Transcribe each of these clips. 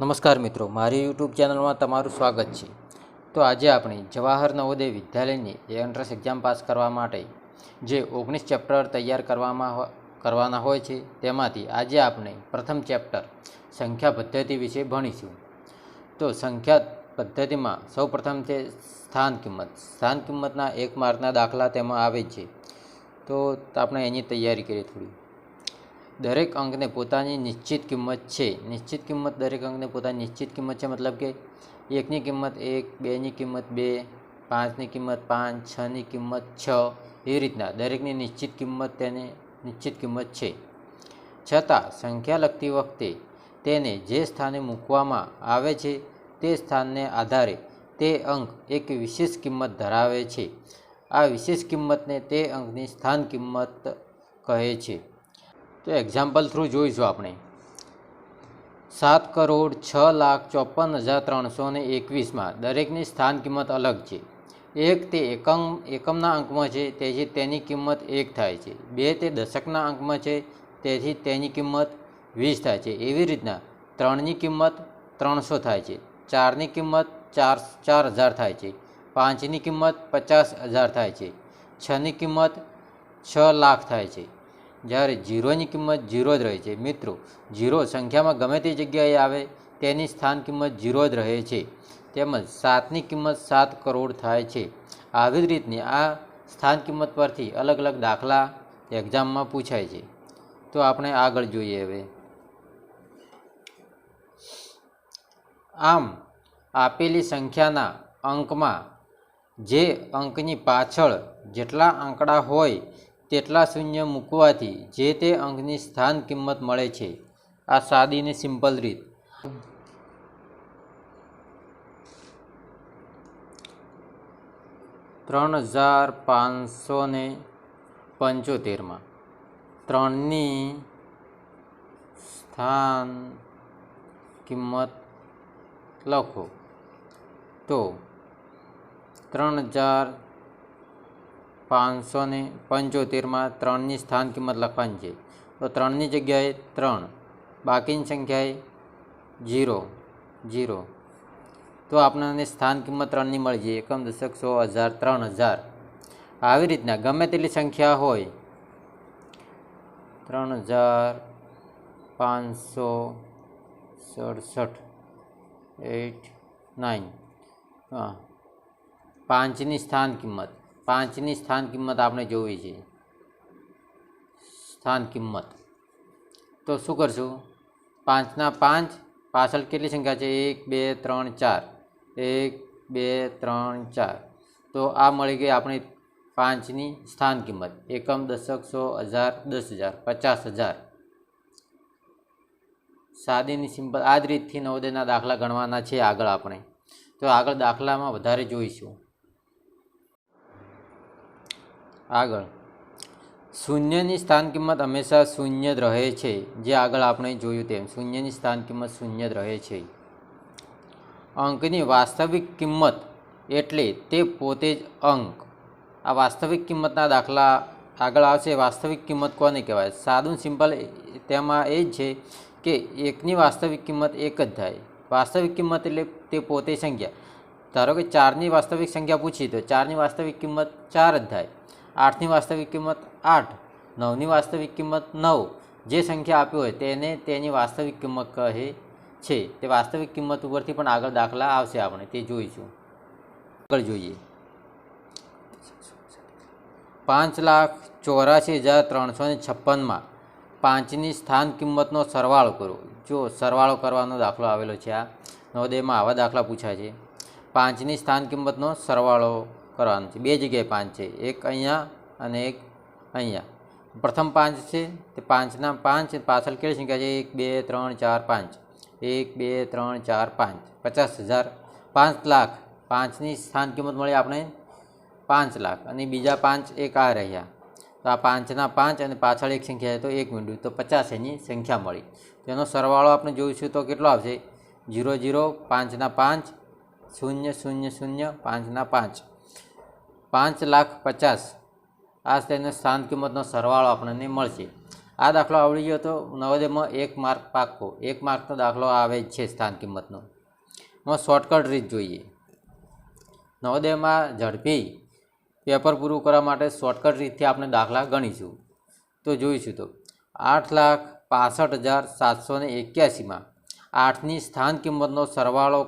નમસ્કાર મિત્રો, મારી યુટ્યુબ ચેનલમાં તમારું સ્વાગત છે. તો આજે આપણે જવાહર નવોદય વિદ્યાલયની એન્ટ્રન્સ એક્ઝામ પાસ કરવા માટે જે ઓગણીસ ચેપ્ટર તૈયાર કરવામાં કરવાના હોય છે, તેમાંથી આજે આપણે પ્રથમ ચેપ્ટર સંખ્યા પદ્ધતિ વિશે ભણીશું. તો સંખ્યા પદ્ધતિમાં સૌ પ્રથમ છે સ્થાન કિંમત. સ્થાન કિંમતના એક માર્કના દાખલા તેમાં આવે છે. તો આપણે એની તૈયારી કરીએ થોડી. દરેક અંકને પોતાની નિશ્ચિત કિંમત છે. નિશ્ચિત કિંમત દરેક અંકને પોતાની નિશ્ચિત કિંમત છે મતલબ કે એકની કિંમત એક, બેની કિંમત બે, પાંચની કિંમત પાંચ, છની કિંમત છ, એ રીતના દરેકની નિશ્ચિત કિંમત તેને નિશ્ચિત કિંમત છે. છતાં સંખ્યા લખતી વખતે તેને જે સ્થાને મૂકવામાં આવે છે તે સ્થાનને આધારે તે અંક એક વિશેષ કિંમત ધરાવે છે. આ વિશેષ કિંમતને તે અંકની સ્થાન કિંમત કહે છે. તો એક્ઝામ્પલ થ્રુ જોઈશું આપણે. સાત કરોડ છ લાખ ચોપન હજાર ત્રણસો ને એકવીસમાં દરેકની સ્થાન કિંમત અલગ છે. એક તે એકમ, એકમના અંકમાં છે, તેથી તેની કિંમત એક થાય છે. બે તે દશકના અંકમાં છે, તેથી તેની કિંમત વીસ થાય છે. એવી રીતના ત્રણની કિંમત ત્રણસો થાય છે. ચારની કિંમત ચાર ચાર હજાર થાય છે. પાંચની કિંમત પચાસ હજાર થાય છે. છની કિંમત છ લાખ થાય છે. જ્યારે ઝીરોની કિંમત ઝીરો જ રહે છે. મિત્રો ઝીરો સંખ્યામાં ગમે તે જગ્યાએ આવે, તેની સ્થાન કિંમત ઝીરો જ રહે છે. તેમજ સાતની કિંમત સાત કરોડ થાય છે. આવી જ રીતની આ સ્થાન કિંમત પરથી અલગ અલગ દાખલા એક્ઝામમાં પૂછાય છે. તો આપણે આગળ જોઈએ હવે. આમ, આપેલી સંખ્યાના અંકમાં જે અંકની પાછળ જેટલા આંકડા હોય તેટલા શૂન્ય મૂકવાથી જે તે અંકની સ્થાન કિંમત મળે છે. આ સાદી ને સિમ્પલ રીત. ત્રણ હજાર પાંચસો ને પંચોતેરમાં ત્રણની સ્થાન કિંમત લખો. તો ત્રણ હજાર પાંચસો ને પંચોતેરમાં ત્રણની સ્થાન કિંમત લખવાની છે. તો ત્રણની જગ્યાએ ત્રણ, બાકીની સંખ્યાએ જીરો જીરો તો આપણને સ્થાન કિંમત ત્રણની મળી જાય એકમ દશક સો હજાર, ત્રણ હજાર. આવી રીતના ગમે તેટલી સંખ્યા હોય, ત્રણ હજાર પાંચસો સડસઠ, એટ નાઇન. હા, પાંચની સ્થાન કિંમત. પાંચની સ્થાન કિંમત આપણે જોવી છે. સ્થાન કિંમત. તો શું કરશું? પાંચના પાંચ, પાછળ કેટલી સંખ્યા છે? એક, બે, ત્રણ, ચાર. એક, બે, ત્રણ, ચાર. તો આ મળી ગઈ આપણે પાંચની સ્થાન કિંમત. એકમ, દશક, સો, હજાર, દસ હજાર, પચાસ હજાર. સાદીની સિમ્પલ, આ જ રીતથી નવોદયના દાખલા ગણવાના છે આગળ આપણે. તો આગળ દાખલામાં વધારે જોઈશું. આગળ. શૂન્યની સ્થાન કિંમત હંમેશા શૂન્ય જ રહે છે. જે આગળ આપણે જોયું તેમ, શૂન્યની સ્થાન કિંમત શૂન્ય જ રહે છે. અંકની વાસ્તવિક કિંમત એટલે તે પોતે જ અંક. આ વાસ્તવિક કિંમતના દાખલા આગળ આવશે. વાસ્તવિક કિંમત કોને કહેવાય? સાદું સિમ્પલ તેમાં એ જ છે કે એકની વાસ્તવિક કિંમત એક જ થાય. વાસ્તવિક કિંમત એટલે તે પોતે સંખ્યા. ધારો કે ચારની વાસ્તવિક સંખ્યા પૂછી, તો ચારની વાસ્તવિક કિંમત ચાર જ થાય. આઠની વાસ્તવિક કિંમત આઠ, નવની વાસ્તવિક કિંમત નવ. જે સંખ્યા આપી હોય તેને તેની વાસ્તવિક કિંમત કહે છે. તે વાસ્તવિક કિંમત ઉપરથી પણ આગળ દાખલા આવશે આપણે, તે જોઈશું. આગળ જોઈએ. પાંચ લાખ ચોરાસી હજાર ત્રણસો ને છપ્પનમાં પાંચની સ્થાન કિંમતનો સરવાળો કરો. જો સરવાળો કરવાનો દાખલો આવેલો છે આ, નવોદયમાં આવા દાખલા પૂછાય છે. પાંચની સ્થાન કિંમતનો સરવાળો કરવાનો છે. બે જગ્યાએ પાંચ છે. એક અહીંયા અને એક અહીંયા. પ્રથમ પાંચ છે. તે પાંચના પાંચ પાછળ કેટલી સંખ્યા છે? એક, બે, ત્રણ, ચાર, પાંચ. એક, બે, ત્રણ, ચાર, પાંચ. પચાસ હજાર પાંચ લાખ. પાંચની સ્થાન કિંમત મળી આપણે પાંચ લાખ. અને બીજા પાંચ એક આ રહ્યા. તો આ પાંચના પાંચ અને પાછળ એક સંખ્યા તો એક મીંડું. તો પચાસ એની સંખ્યા મળી. તેનો સરવાળો આપણે જોઈશું તો કેટલો આવશે? જીરો જીરો, પાંચના પાંચ, શૂન્ય શૂન્ય શૂન્ય, પાંચના પાંચ. પાંચ લાખ પચાસ. આ તેને સ્થાન કિંમતનો સરવાળો આપણને મળશે. આ દાખલો આવડી ગયો તો નવોદયમાં એક માર્ક પાક્કો. એક માર્કનો દાખલો આવે જ છે સ્થાન કિંમતનો. એમાં શોર્ટકટ રીત જોઈએ. નવોદયમાં ઝડપી પેપર પૂરું કરવા માટે શોર્ટકટ રીતથી આપણે દાખલા ગણીશું. તો જોઈશું તો આઠ લાખ પાસઠ હજાર સાતસો ને એક્યાસીમાં આઠની સ્થાન કિંમતનો સરવાળો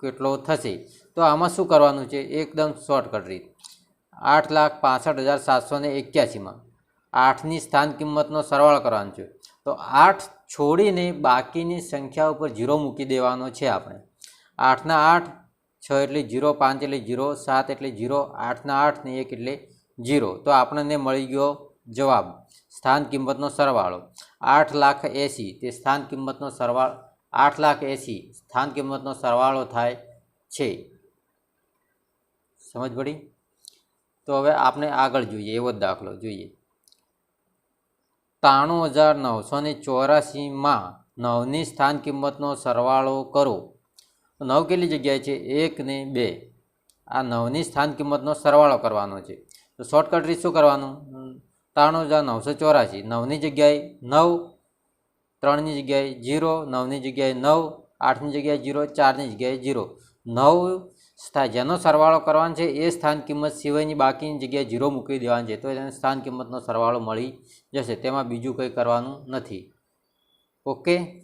કેટલો થશે? તો આમાં શું કરવાનું છે? એકદમ શોર્ટકટ રીત. આઠ લાખ પાસઠ હજાર સાતસો ને એક્યાસીમાં. આઠની સ્થાન કિંમતનો સરવાળો કરવાનો છે. તો આઠ છોડીને બાકીની સંખ્યા ઉપર ઝીરો મૂકી દેવાનો છે આપણે. આઠના આઠ, છ એટલે જીરો પાંચ એટલે જીરો સાત એટલે જીરો આઠના આઠ ને એક એટલે જીરો તો આપણને મળી ગયો જવાબ, સ્થાન કિંમતનો સરવાળો. આઠ લાખ એંસી, તે સ્થાન કિંમતનો સરવાળો, આઠ લાખ એંસી, સ્થાન કિંમતનો સરવાળો થાય છે. સમજ પડી? તો હવે આપણે આગળ જોઈએ, એવો જ દાખલો જોઈએ. ત્રાણું હજાર નવસો ને ચોરાસીમાં નવની સ્થાન કિંમતનો સરવાળો કરો. નવ કેટલી જગ્યાએ છે? એક ને બે. આ નવની સ્થાન કિંમતનો સરવાળો કરવાનો છે. તો શોર્ટકટ રીત શું કરવાનું? ત્રાણું હજાર નવસો ચોરાસી. નવની જગ્યાએ નવ, ત્રણની જગ્યાએ જીરો, નવની જગ્યાએ નવ, આઠની જગ્યાએ જીરો, ચારની જગ્યાએ જીરો. નવ સ્થા, જેનો સરવાળો કરવાનો છે એ સ્થાન કિંમત સિવાયની બાકીની જગ્યાએ જીરો મૂકી દેવાની છે, તો એને સ્થાન કિંમતનો સરવાળો મળી જશે. તેમાં બીજું કંઈ કરવાનું નથી. ઓકે?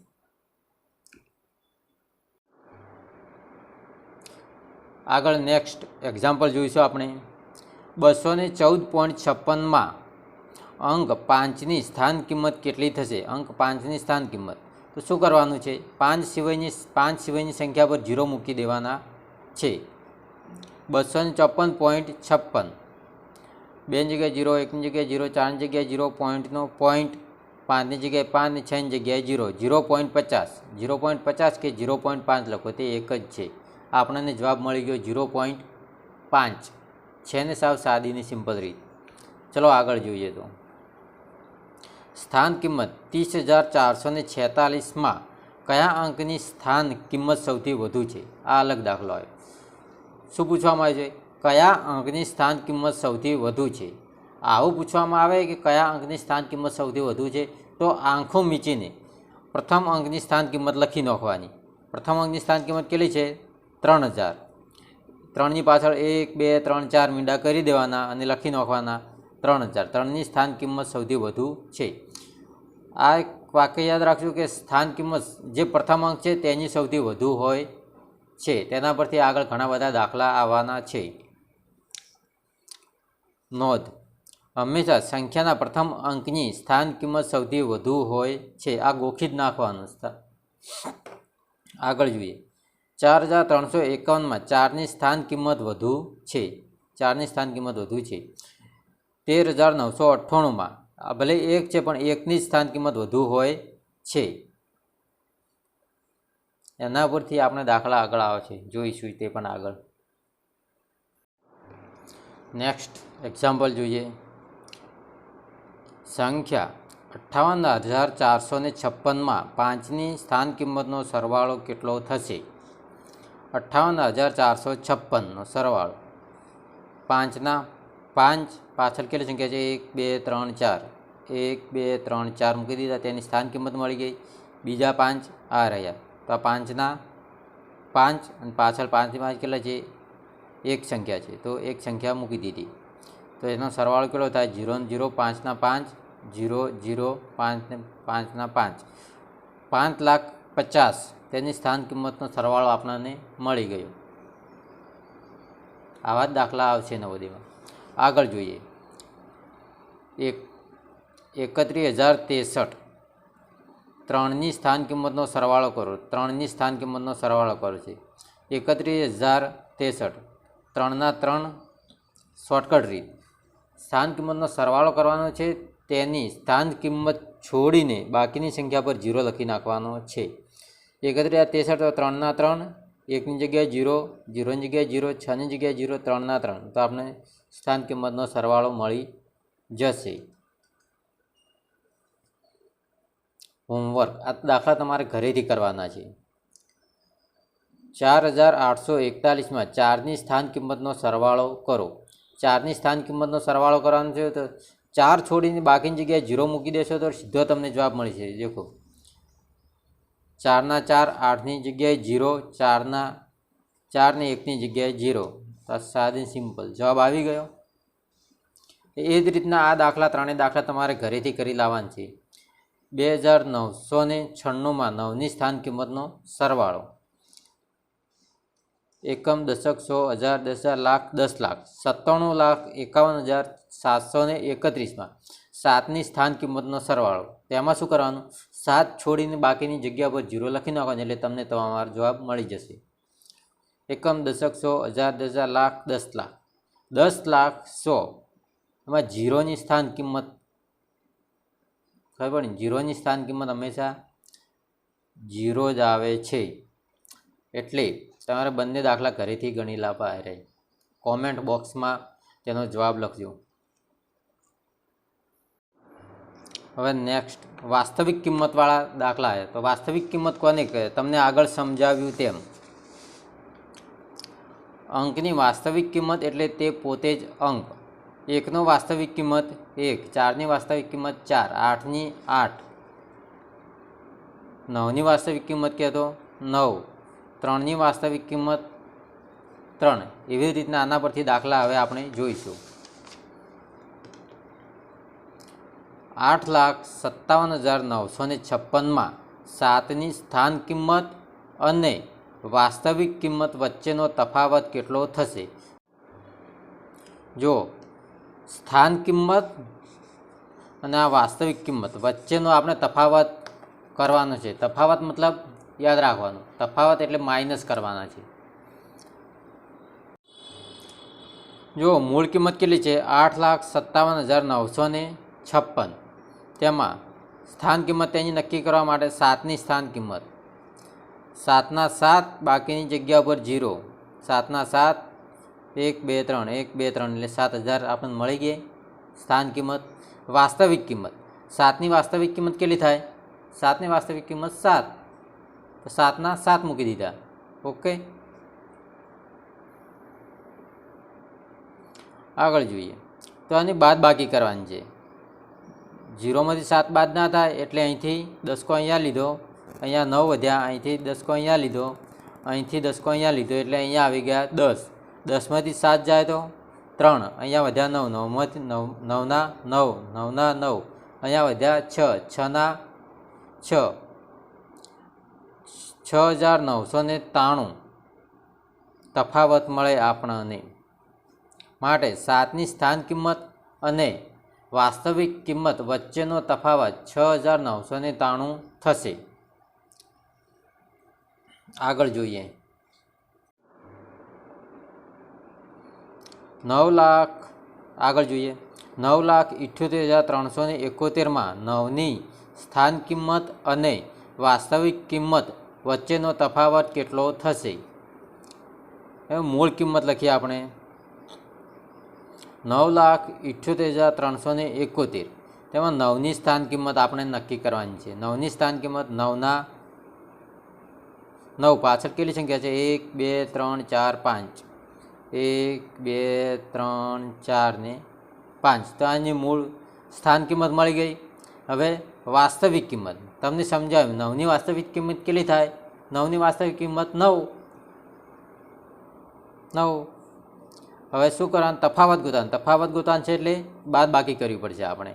આગળ નેક્સ્ટ એક્ઝામ્પલ જોઈશું આપણે. બસો ને ચૌદ પોઈન્ટ છપ્પનમાં અંક પાંચની સ્થાન કિંમત કેટલી થશે? અંક પાંચની સ્થાન કિંમત. તો શું કરવાનું છે? પાંચ સિવાયની પાંચ સિવાયની સંખ્યા પર ઝીરો મૂકી દેવાના છે. બસો ચોપન પોઈન્ટ છપ્પન. બેની જગ્યાએ જીરો એકની જગ્યાએ જીરો ચારની જગ્યાએ જીરો પોઈન્ટનો પોઈન્ટ પાંચની જગ્યાએ પાંચ ને છની જગ્યાએ જીરો જીરો પોઈન્ટ પચાસ. જીરો પોઈન્ટ પચાસ કે જીરો પોઈન્ટ પાંચ લખો તે એક જ છે. આપણને જવાબ મળી ગયો જીરો પોઈન્ટ પાંચ. છે ને સાવ સાદીની સિમ્પલ રીત. ચલો આગળ જોઈએ તો. સ્થાન કિંમત ત્રીસ હજાર ચારસો ને છેતાલીસમાં કયા અંકની સ્થાન કિંમત સૌથી વધુ છે? આ અલગ દાખલો આવે શું પૂછવામાં આવે છે? કયા અંકની સ્થાન કિંમત સૌથી વધુ છે? આવું પૂછવામાં આવે કે કયા અંકની સ્થાન કિંમત સૌથી વધુ છે? તો આંખો મીચીને પ્રથમ અંકની સ્થાન કિંમત લખી નાખવાની. પ્રથમ અંકની સ્થાન કિંમત કેટલી છે? ત્રણ હજાર. ત્રણની પાછળ એક, બે, ત્રણ, ચાર મીંડા કરી દેવાના અને લખી નાખવાના. ત્રણ હજાર. ત્રણની સ્થાન કિંમત સૌથી વધુ છે. આ એક વાક્ય યાદ રાખજો કે સ્થાન કિંમત જે પ્રથમ અંક છે તેની સૌથી વધુ હોય છે. તેના પરથી આગળ ઘણા બધા દાખલા આવવાના છે. નોંધ. હંમેશા સંખ્યાના પ્રથમ અંકની સ્થાન કિંમત સૌથી વધુ હોય છે. આ ગોખી જ નાખવાનું આગળ જોઈએ. ચાર હજાર ત્રણસો એકાવનમાં ચારની સ્થાન કિંમત વધુ છે. ચારની સ્થાન કિંમત વધુ છે. તેર હજાર નવસો અઠ્ઠાણુંમાં ભલે એક છે, પણ એકની સ્થાન કિંમત વધુ હોય છે. એના પરથી આપણે દાખલા આગળ આવે છે. જોઈશું તે પણ આગળ. નેક્સ્ટ એક્ઝામ્પલ જોઈએ. સંખ્યા અઠ્ઠાવન હજાર ચારસો ને છપ્પનમાં પાંચની સ્થાન કિંમતનો સરવાળો કેટલો થશે? અઠ્ઠાવન હજાર ચારસો છપ્પનનો સરવાળો. પાંચના પાંચ પાછળ કેટલી સંખ્યા છે? એક, બે, ત્રણ, ચાર. એક, બે, ત્રણ, ચાર મૂકી દીધા. તેની સ્થાન કિંમત મળી ગઈ. બીજા પાંચ આ રહ્યા. તો આ પાંચના પાંચ અને પાછળ પાંચથી પાંચ કેટલા છે? એક સંખ્યા છે. તો એક સંખ્યા મૂકી દીધી. તો એનો સરવાળો કેટલો થાય? જીરો ને જીરો પાંચના પાંચ જીરો જીરો પાંચને પાંચના પાંચ. પાંચ લાખ પચાસ. તેની સ્થાન કિંમતનો સરવાળો આપણને મળી ગયો. આવા જ દાખલા આવશે નવોદયમાં. આગળ જોઈએ. એક, એકત્રીસ હજાર ત્રેસઠ. ત્રણની સ્થાન કિંમતનો સરવાળો કરો. ત્રણની સ્થાન કિંમતનો સરવાળો કરો છે. એકત્રીસ હજાર ત્રેસઠ. ત્રણના ત્રણ શોર્ટકટ રીત. સ્થાન કિંમતનો સરવાળો કરવાનો છે. તેની સ્થાન કિંમત છોડીને બાકીની સંખ્યા પર જીરો લખી નાખવાનો છે. એકત્રીસ ત્રેસઠ તો ત્રણના ત્રણ. એકની જગ્યાએ જીરો, જીરોની જગ્યાએ જીરો, છની જગ્યાએ જીરો, ત્રણના ત્રણ. તો આપણે સ્થાન કિંમતનો સરવાળો મળી જશે. હોમવર્ક. આ દાખલા તમારે ઘરેથી કરવાના છે. ચાર હજાર આઠસો એકતાલીસમાં ચારની સ્થાન કિંમતનો સરવાળો કરો. ચારની સ્થાન કિંમતનો સરવાળો કરવાનો છે તો ચાર છોડીને બાકીની જગ્યાએ જીરો મૂકી દેશો તો સીધો તમને જવાબ મળી છે દેખો. ચારના ચાર આઠની જગ્યાએ જીરો, ચારના ચારને એકની જગ્યાએ જીરો. તો સાદી સિમ્પલ. જવાબ આવી ગયો. એ જ રીતના આ દાખલા ત્રણેય દાખલા તમારે ઘરેથી કરી લાવવાના છે. બે હજાર નવસો ને છન્નુંમાં નવની સ્થાન કિંમતનો સરવાળો. એકમ દશક સો હજાર દસ હજાર લાખ દસ લાખ, સત્તાણું લાખ એકાવન હજાર સાતસો ને એકત્રીસમાં સાતની સ્થાન કિંમતનો સરવાળો. તેમાં શું કરવાનું? સાત છોડીને બાકીની જગ્યા પર જીરો લખી નાખવાનો એટલે તમને તમારો જવાબ મળી જશે. એકમ દશક સો હજાર દસ હજાર લાખ દસ લાખ દસ લાખ સો. એમાં જીરોની સ્થાન કિંમત ખબર પડી જીરોની સ્થાન કિંમત હંમેશા જીરો જ આવે છે. એટલે તમારે બંને દાખલા ઘરેથી ગણી લાવવા રહે કોમેન્ટ બોક્સમાં તેનો જવાબ લખજો. હવે નેક્સ્ટ વાસ્તવિક કિંમતવાળા દાખલા છે. તો વાસ્તવિક કિંમત કોને કહે? તમને આગળ સમજાવ્યું તેમ. અંકની વાસ્તવિક કિંમત એટલે તે પોતે જ અંક. એકનો વાસ્તવિક કિંમત એક, ચારની વાસ્તવિક કિંમત ચાર, આઠની આઠ. નવની વાસ્તવિક કિંમત કહેતો નવ, ત્રણની વાસ્તવિક કિંમત ત્રણ. એવી રીતના આના પરથી દાખલા હવે આપણે જોઈશું. આઠ લાખ સત્તાવન હજાર નવસો ને છપ્પનમાં સાતની સ્થાન કિંમત અને વાસ્તવિક કિંમત વચ્ચેનો તફાવત કેટલો થશે? જો સ્થાન કિંમત અને આ વાસ્તવિક કિંમત. વચ્ચેનો આપણે તફાવત કરવાનો છે. તફાવત મતલબ યાદ રાખવાનું. તફાવત એટલે માઇનસ કરવાના છે. જો મૂળ કિંમત કેટલી છે? આઠ લાખ સત્તાવન હજાર નવસો ને છપ્પન. તેમાં સ્થાન કિંમત તેની નક્કી કરવા માટે સાતની સ્થાન કિંમત. સાતના સાત બાકીની જગ્યા પર જીરો સાતના સાત એક, બે, ત્રણ. એક, બે, ત્રણ એટલે સાત હજાર આપણને મળી ગઈ. સ્થાન કિંમત, વાસ્તવિક કિંમત. સાતની વાસ્તવિક કિંમત કેટલી થાય? સાતની વાસ્તવિક કિંમત સાત. તો સાતના સાત મૂકી દીધા. ઓકે? આગળ જોઈએ. તો આની બાદ બાકી કરવાની છે. જીરોમાંથી સાત બાદ ના થાય એટલે અહીંથી દસકો અહીંયા લીધો. અહીંયા નવ વધ્યા. અહીંથી દસકો અહીંયા લીધો. અહીંથી દસકો અહીંયા લીધો એટલે અહીંયા આવી ગયા દસ. દસમાંથી સાત જાય તો ત્રણ. અહીંયા વધ્યા નવ. નવમાંથી નવ, નવના નવ નવના નવ. અહીંયા વધ્યા છ. છના છ. છ હજાર નવસો ને ત્રાણું. તફાવત મળે આપણને. માટે સાતની સ્થાન કિંમત અને વાસ્તવિક કિંમત વચ્ચેનો તફાવત છ હજાર નવસો ને ત્રાણું થશે. આગળ જોઈએ. નવ લાખ, આગળ જોઈએ. નવ લાખ ઇઠ્યોતેર હજાર ત્રણસો ને એકોતેરમાં નવની સ્થાન કિંમત અને વાસ્તવિક કિંમત વચ્ચેનો તફાવત કેટલો થશે? મૂળ કિંમત લખીએ આપણે. નવ લાખ ઇઠ્યોતેર હજાર ત્રણસો ને એકોતેર. તેમાં નવની સ્થાન કિંમત આપણે નક્કી કરવાની છે. નવની સ્થાન કિંમત નવના નવ પાછળ કેટલી સંખ્યા છે? એક, બે, ત્રણ, ચાર, પાંચ. એક, બે, ત્રણ, ચાર ને પાંચ. તો આની મૂળ સ્થાન કિંમત મળી ગઈ. હવે વાસ્તવિક કિંમત. તમને સમજાવ્યું નવની વાસ્તવિક કિંમત કેટલી થાય? નવની વાસ્તવિક કિંમત નવ. નવ. હવે શું કરવાનું? તફાવત ગોતાન તફાવત ગોતાન છે એટલે બાદ બાકી કરવી પડશે આપણે.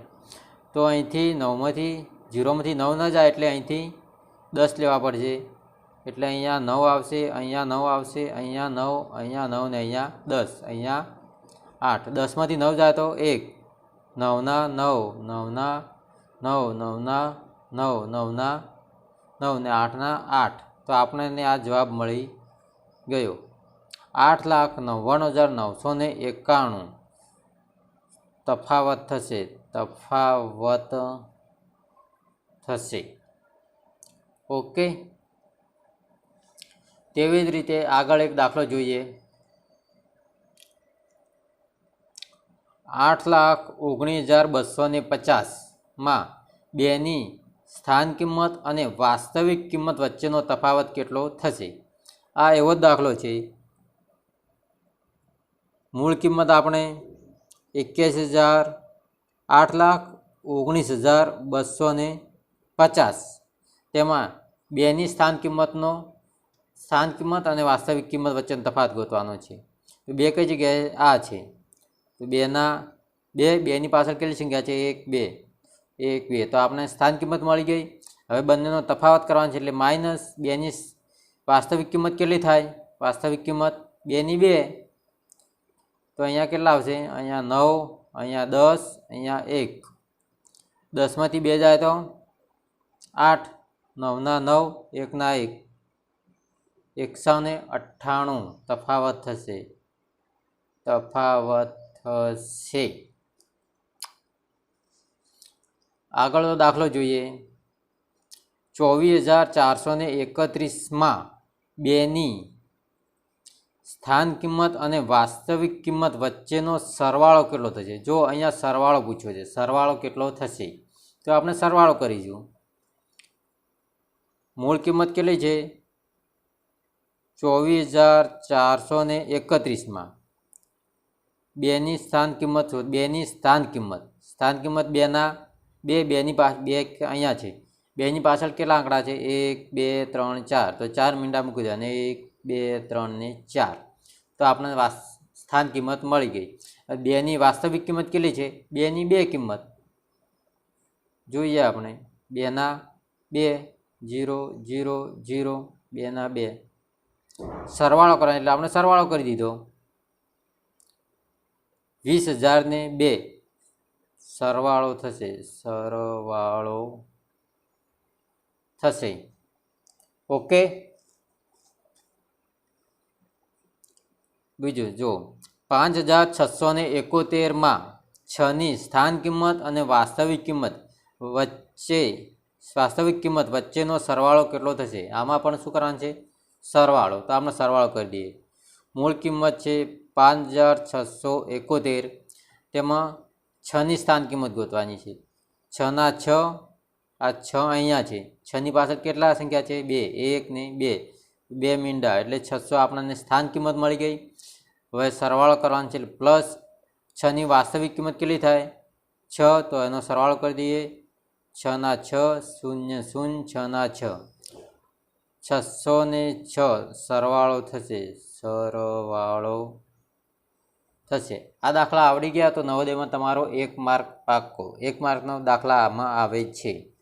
તો અહીંથી નવમાંથી, જીરોમાંથી નવ ન જાય એટલે અહીંથી દસ લેવા પડશે. એટલે અહીંયા નવ આવશે, અહીંયા નવ આવશે, અહીંયા નવ અહીંયા નવ ને અહીંયા દસ. અહીંયા આઠ. દસમાંથી નવ જાય તો એક. નવના નવ. નવના નવ. નવના નવ. નવના નવ ને આઠના આઠ. તો આપણને આ જવાબ મળી ગયો. આઠ લાખ નવ્વાણું હજાર નવસો ને એકાણું. તફાવત થશે. તફાવત થશે. ઓકે? તેવી જ રીતે આગળ એક દાખલો જોઈએ? આઠ લાખ ઓગણીસ હજાર બસો ને પચાસમાં બેની સ્થાન કિંમત અને વાસ્તવિક કિંમત વચ્ચેનો તફાવત કેટલો થશે? આ એવો જ દાખલો છે. મૂળ કિંમત આપણે એક્યાસી હજાર આઠ લાખ ઓગણીસ હજાર બસો પચાસ. તેમાં બેની સ્થાન કિંમતનો સ્થાન કિંમત અને વાસ્તવિક કિંમત વચ્ચેનો તફાત ગોતવાનો છે. તો બે કઈ જગ્યાએ આ છે? તો બેના, બે, બેની પાછળ કેટલી સંખ્યા છે? એક, બે. એક, બે. તો આપણે સ્થાન કિંમત મળી ગઈ. હવે બંનેનો તફાવત કરવાનો છે એટલે માઇનસ બેની વાસ્તવિક કિંમત કેટલી થાય? વાસ્તવિક કિંમત બેની બે. તો અહીંયા કેટલા આવશે? અહીંયા નવ, અહીંયા દસ, અહીંયા એક. દસમાંથી બે જાય તો આઠ, નવના નવ, એકના એક. એકસો ને અઠ્ઠાણું તફાવત થશે. તફાવત થશે. આગળનો દાખલો જોઈએ. ચોવીસ હજાર ચારસો ને એકત્રીસમાં બેની સ્થાન કિંમત અને વાસ્તવિક કિંમત વચ્ચેનો સરવાળો કેટલો થશે? જો અહીંયા સરવાળો પૂછ્યો છે, સરવાળો કેટલો થશે? તો આપણે સરવાળો કરીશું. મૂળ કિંમત કેટલી છે? ચોવીસ હજાર ચારસો ને એકત્રીસમાં. બેની સ્થાન કિંમત શોધ, બેની સ્થાન કિંમત. સ્થાન કિંમત બેના, બે બેની પાછ બે અહીંયા છે. બેની પાછળ કેટલા આંકડા છે? એક, બે, ત્રણ, ચાર. તો ચાર મીંડા મૂકી અને એક, બે, ત્રણ ને ચાર. તો આપણને સ્થાન કિંમત મળી ગઈ. બેની વાસ્તવિક કિંમત કેટલી છે? બેની બે કિંમત. જોઈએ આપણે. બેના બે, જીરો જીરો જીરો, બેના બે. સરવાળો કરવાનો, એટલે આપણે સરવાળો કરી દીધો. વીસ હજારને બે. સરવાળો થશે સરવાળો થશે. ઓકે? બીજું જો પાંચ હજાર છસો ને એકોતેરમાં છની સ્થાન કિંમત અને વાસ્તવિક કિંમત વચ્ચે, વાસ્તવિક કિંમત વચ્ચેનો સરવાળો કેટલો થશે? આમાં પણ શું કરવાનું છે? સરવાળો. તો આપણે સરવાળો કરી દઈએ. મૂળ કિંમત છે પાંચ હજાર છસો એકોતેર. તેમાં છની સ્થાન કિંમત ગોતવાની છે. છના છ, આ છ અહીંયા છે. છની પાછળ કેટલા સંખ્યા છે? બે. એક ને બે. બે મીંડા. એટલે છસો આપણને સ્થાન કિંમત મળી ગઈ. હવે સરવાળો કરવાનો છે. પ્લસ છની વાસ્તવિક કિંમત કેટલી થાય? છ. તો એનો સરવાળો કરી દઈએ. છના છ, શૂન્ય શૂન્ય, છના છ. છસો ને છ સરવાળો થશે. સરવાળો થશે. આ દાખલા આવડી ગયા તો નવોદયમાં તમારો એક માર્ક પાક્કો. એક માર્કનો દાખલા આમાં આવે છે.